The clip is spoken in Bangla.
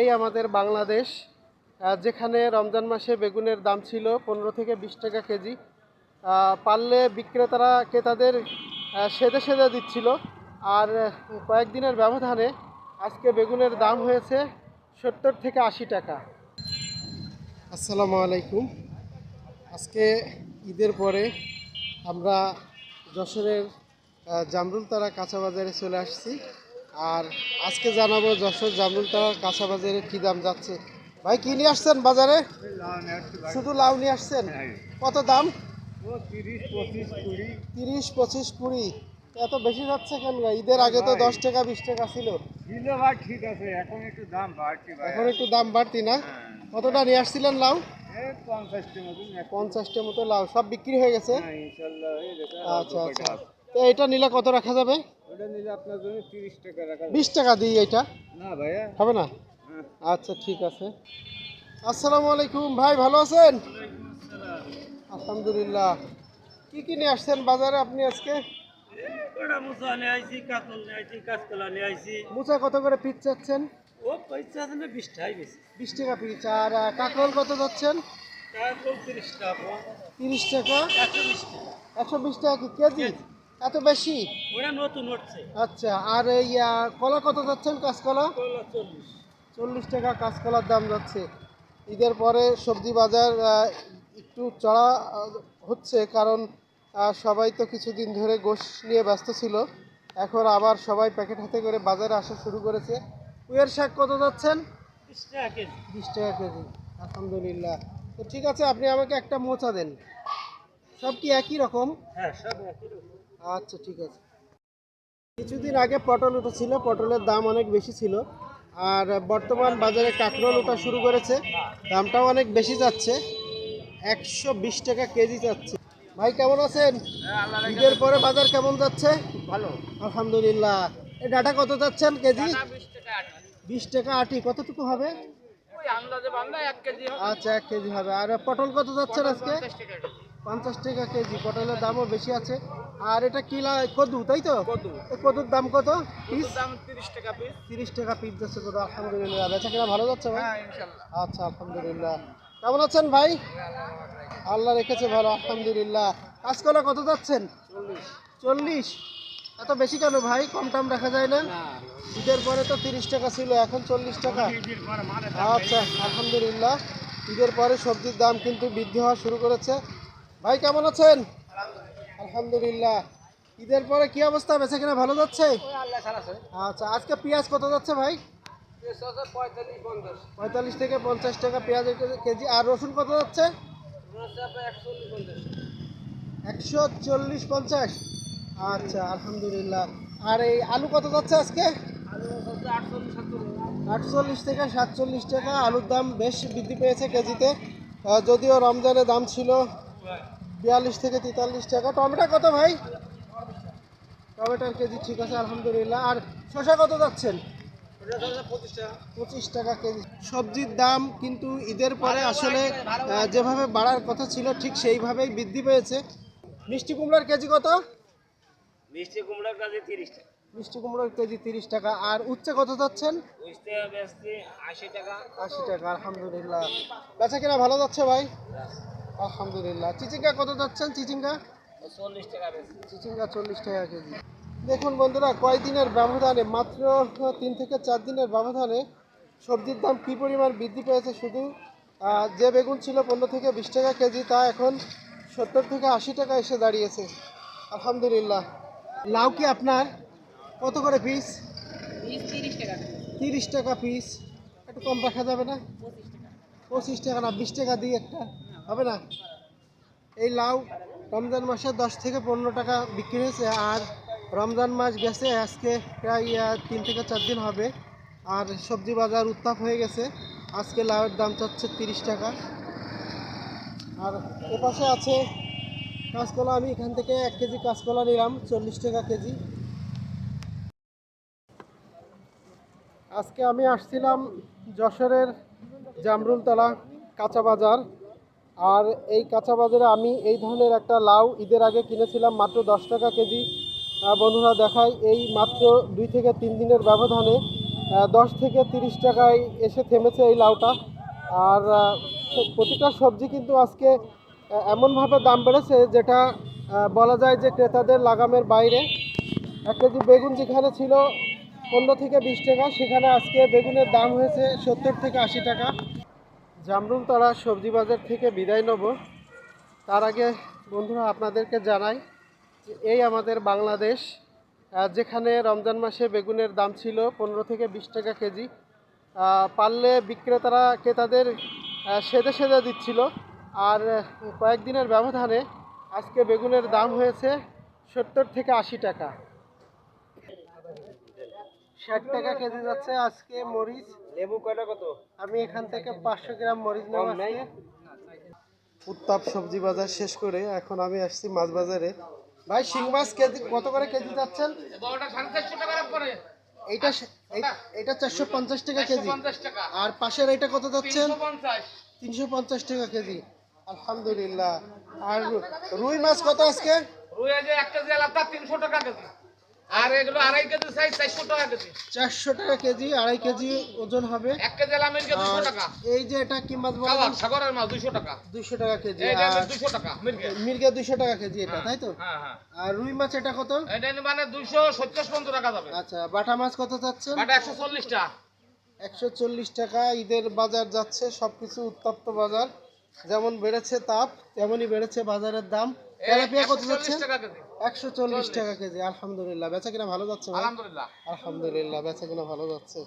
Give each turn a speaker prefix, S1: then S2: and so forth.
S1: এই আমাদের বাংলাদেশ যেখানে রমজান মাসে বেগুনের দাম ছিল পনেরো থেকে বিশ টাকা কেজি। পারলে বিক্রেতারা, ক্রেতাদের সেদে সেদে দিচ্ছিল। আর কয়েকদিনের ব্যবধানে আজকে বেগুনের দাম হয়েছে সত্তর থেকে আশি টাকা। আসসালামু আলাইকুম। আজকে ঈদের পরে আমরা যশোরের জামরুলতারা কাঁচা বাজারে চলে আসছি। আর আজকে জানাব যশোর জামরুলতারার কাঁচা বাজারে কী দাম যাচ্ছে। ভাই কি নিয়ে আসছেন বাজারে? শুধু লাউ নিয়ে আসছেন? কত দাম?
S2: তিরিশ পঁচিশ কুড়ি।
S1: এত বেশি যাচ্ছে কেন? ঈদের আগে তো দশ টাকা বিশ টাকা ছিল।
S2: ঠিক আছে এখন একটু দাম বাড়ছে
S1: এখন একটু দাম বাড়তি না? কতটা নিয়ে আসছিলেন লাউ?
S2: পঞ্চাশটি
S1: মতো লাউ। সব বিক্রি হয়ে গেছে?
S2: হ্যাঁ, হয়ে গেছে।
S1: আচ্ছা আচ্ছা। তো এটা নিলে কত রাখা যাবে?
S2: ওটা নিলে আপনার জন্য তিরিশ টাকা রাখা যাবে।
S1: বিশ টাকা দিই এটা?
S2: না ভাইয়া।
S1: হবে না?
S2: হ্যাঁ।
S1: আচ্ছা ঠিক আছে। আসসালামু আলাইকুম। ভাই ভালো আছেন? আলহামদুলিল্লাহ। কি কি নিয়ে আসছেন বাজারে আপনি আজকে?
S2: ওটা মুসা নিয়ে আইছি কাতল নিয়ে আইছি কাঁচকলা নিয়ে আইছি।
S1: মুচা কত করে পিস চাচ্ছেন?
S2: ও পয়সা আছে না বিশ টাকাই বেশি।
S1: বিশ টাকা পিস। আর কত যাচ্ছেন
S2: তারপর তিরিশ টাকা।
S1: তিরিশ টাকা।
S2: একশো বিশ টাকা।
S1: একশো বিশ টাকা কি কেজি। এত বেশি?
S2: ওটা নতুন উঠছে।
S1: আচ্ছা আর এই কলা কত যাচ্ছেন কাঁচকলা?
S2: চল্লিশ।
S1: চল্লিশ টাকা কাঁচকলার দাম যাচ্ছে। ঈদের পরে সবজি বাজার একটু চড়া হচ্ছে কারণ সবাই তো কিছুদিন ধরে গোশ নিয়ে ব্যস্ত ছিল। এখন আবার সবাই প্যাকেট হাতে করে বাজারে আসা শুরু করেছে। উয়ের শাক কত যাচ্ছেন?
S2: বিশ টাকা কেজি।
S1: বিশ টাকা কেজি। আলহামদুলিল্লাহ। তো ঠিক আছে আপনি আমাকে একটা মোচা দেন। সব কি একই রকম?
S2: হ্যাঁ সব একই রকম।
S1: আচ্ছা ঠিক আছে। কিছুদিন আগে পটল উঠেছিল পটলের দাম অনেক বেশি ছিল। আর বর্তমান বাজারে কাঁকরোল ওঠা শুরু করেছে দামটাও অনেক বেশি যাচ্ছে। একশো বিশ টাকা কেজি যাচ্ছে। ভাই কেমন আছেন?
S2: হ্যাঁ
S1: ঈদের পরে বাজার কেমন যাচ্ছে?
S2: ভালো।
S1: আলহামদুলিল্লাহ। এই ডাটা কত যাচ্ছেন কেজি?
S2: বিশ টাকা আটা।
S1: কতটুকু হবে? আচ্ছা এক কেজি হবে। আর পটল কত যাচ্ছেন আজকে?
S2: পঞ্চাশ টাকা কেজি
S1: পটলের দামও বেশি আছে। আর এটা কিলা কদু তাই তো? কদুর দাম কত? পিস?
S2: তিরিশ টাকা পিস।
S1: তিরিশ টাকা পিস যাচ্ছে কত আলহামদুলিল্লাহ। বেচা কিনা ভালো যাচ্ছে ভাই?
S2: হ্যাঁ
S1: আচ্ছা আলহামদুলিল্লাহ। কেমন আছেন ভাই? আল্লাহ রেখেছে ভালো আলহামদুলিল্লাহ। কাঁচকলা কত যাচ্ছেন?
S2: চল্লিশ।
S1: এত বেশি কেন ভাই? কম টাম রাখা যায় না? ঈদের পরে তো তিরিশ টাকা ছিল এখন চল্লিশ টাকা। আচ্ছা আলহামদুলিল্লাহ। ঈদের পরে সবজির দাম কিন্তু বৃদ্ধি হওয়া শুরু করেছে। ভাই কেমন আছেন? আলহামদুলিল্লাহ। ঈদের পরে কি অবস্থা? বেচা কিনা ভালো যাচ্ছে? আচ্ছা আজকে পেঁয়াজ কত যাচ্ছে ভাই?
S2: পঁয়তাল্লিশ
S1: থেকে পঞ্চাশ টাকা পেঁয়াজ কেজি। আর রসুন কত যাচ্ছে? একশো চল্লিশ পঞ্চাশ। আচ্ছা আলহামদুলিল্লাহ। আর এই আলু কত যাচ্ছে আজকে?
S2: আটচল্লিশ
S1: থেকে সাতচল্লিশ টাকা। আলুর দাম বেশ বৃদ্ধি পেয়েছে কেজিতে। যদিও রমজানের দাম ছিল বিয়াল্লিশ থেকে তেতাল্লিশ টাকা। টমেটো কত ভাই? টমেটোর কেজি ঠিক আছে আলহামদুলিল্লাহ। আর শসা কত যাচ্ছেন?
S2: পঁচিশ টাকা
S1: কেজি। সবজির দাম কিন্তু ঈদের পরে আসলে যেভাবে বাড়ার কথা ছিল ঠিক সেইভাবেই বৃদ্ধি পেয়েছে। মিষ্টি কুমড়ার কেজি কত?
S2: মিষ্টি কুমড়ার কাছে তিরিশ টাকা।
S1: মিষ্টি কুমড়োর কেজি তিরিশ টাকা। আর উচ্ছে কত যাচ্ছেন?
S2: আশি টাকা।
S1: আশি টাকা আলহামদুলিল্লাহ। বেচা কিনা ভালো যাচ্ছে ভাই? আলহামদুলিল্লাহ। চিচিঙ্গা কত যাচ্ছেন? চিচিঙ্গা?
S2: চল্লিশ টাকা
S1: চিচিঙ্গা চল্লিশ টাকা কেজি। দেখুন বন্ধুরা কয়েকদিনের ব্যবধানে মাত্র তিন থেকে চার দিনের ব্যবধানে সবজির দাম কী পরিমাণ বৃদ্ধি পেয়েছে শুধু? যে বেগুন ছিল পনেরো থেকে বিশ টাকা কেজি তা এখন সত্তর থেকে আশি টাকা এসে দাঁড়িয়েছে। আলহামদুলিল্লাহ। লাউ কি আপনার? কত করে পিস
S2: তিরিশ টাকা।
S1: তিরিশ টাকা পিস একটু কম রাখা যাবে না? পঁচিশ টাকা। না বিশ টাকা দিই একটা হবে না? এই লাউ রমজান মাসে দশ থেকে পনেরো টাকা বিক্রি হয়েছে আর রমজান মাস গেছে, আজকে প্রায় তিন থেকে চার দিন হবে আর সবজি বাজার উত্তাপ হয়ে গেছে। আজকে লাউয়ের দাম চাচ্ছে তিরিশ টাকা। আর এপাশে আছে কাঁচকলা, আমি এখান থেকে এক কেজি কাঁচকলা নিলাম, চল্লিশ টাকা কেজি। আজকে আমি আসছিলাম যশোরের জামরুলতলা কাঁচা বাজার। আর এই কাঁচা বাজারে আমি এই ধরনের একটা লাউ ঈদের আগে কিনেছিলাম মাত্র দশ টাকা কেজি। বন্ধুরা দেখাই, এই মাত্র দুই থেকে তিন দিনের ব্যবধানে দশ থেকে তিরিশ টাকায় এসে থেমেছে এই লাউটা। আর প্রতিটা সবজি কিন্তু আজকে এমনভাবে দাম বেড়েছে যেটা বলা যায় যে ক্রেতাদের লাগামের বাইরে। এক কেজি বেগুন যেখানে ছিল পনেরো থেকে বিশ টাকা, সেখানে আজকে বেগুনের দাম হয়েছে সত্তর থেকে আশি টাকা। জামরুল তারা সবজি বাজার থেকে বিদায় নেব। তার আগে বন্ধুরা আপনাদেরকে জানাই যে এই আমাদের বাংলাদেশ যেখানে রমজান মাসে বেগুনের দাম ছিল পনেরো থেকে বিশ টাকা কেজি পারলে বিক্রেতারা, ক্রেতাদের সেদে সেদে দিচ্ছিল। আর কয়েকদিনের ব্যবধানে আজকে বেগুনের দাম হয়েছে সত্তর থেকে আশি টাকা। ষাট টাকা কেজি যাচ্ছে আজকে মরিচ।
S2: লেবু কয়টা কত?
S1: আমি এখান থেকে পাঁচশো গ্রাম মরিচ নেব আজকে। উত্তাপ সবজি বাজার শেষ করে এখন আমি আসছি মাছ বাজারে। ভাই শিং মাছ কেজি কত করে কেজি যাচ্ছেন? এইটা এইটা চারশো পঞ্চাশ টাকা কেজি। আর পাশের এইটা কত যাচ্ছেন? তিনশো পঞ্চাশ। টাকা কেজি। আলহামদুলিল্লাহ। আর রুই মাছ কত আজকে?
S3: রুই যে এক কেজি আলাদা তিনশো টাকা কেজি। আর এগুলো আড়াই কেজি সাইজ চারশো টাকা কেজি।
S1: চারশো টাকা কেজি আড়াই কেজি ওজন হবে।
S3: এক কেজি আলামির কেজি দুশো টাকা।
S1: এই যে এটা কি মাছ বলে
S3: সাগরের মাছ দুশো টাকা।
S1: দুশো টাকা কেজি।
S3: দুশো টাকা মির্গে।
S1: দুশো টাকা কেজি এটা তাই তো?
S3: হ্যাঁ হ্যাঁ।
S1: আর রুই মাছ এটা কত?
S3: এটা মানে দুইশো সত্তর পর্যন্ত টাকা যাবে।
S1: আচ্ছা বাটা মাছ কত যাচ্ছে
S3: বাটা একশো চল্লিশ টাকা।
S1: একশো চল্লিশ টাকা ঈদের বাজার যাচ্ছে সবকিছু উত্তপ্ত বাজার। যেমন বেড়েছে তাপ তেমনই বেড়েছে বাজারের দাম। তেলাপিয়া কত যাচ্ছে
S3: টাকা কেজি।
S1: একশো চল্লিশ টাকা কেজি আলহামদুলিল্লাহ। বেচা কিনা ভালো যাচ্ছে
S3: আলহামদুলিল্লাহ।
S1: আলহামদুলিল্লাহ বেচা কিনা ভালো যাচ্ছে।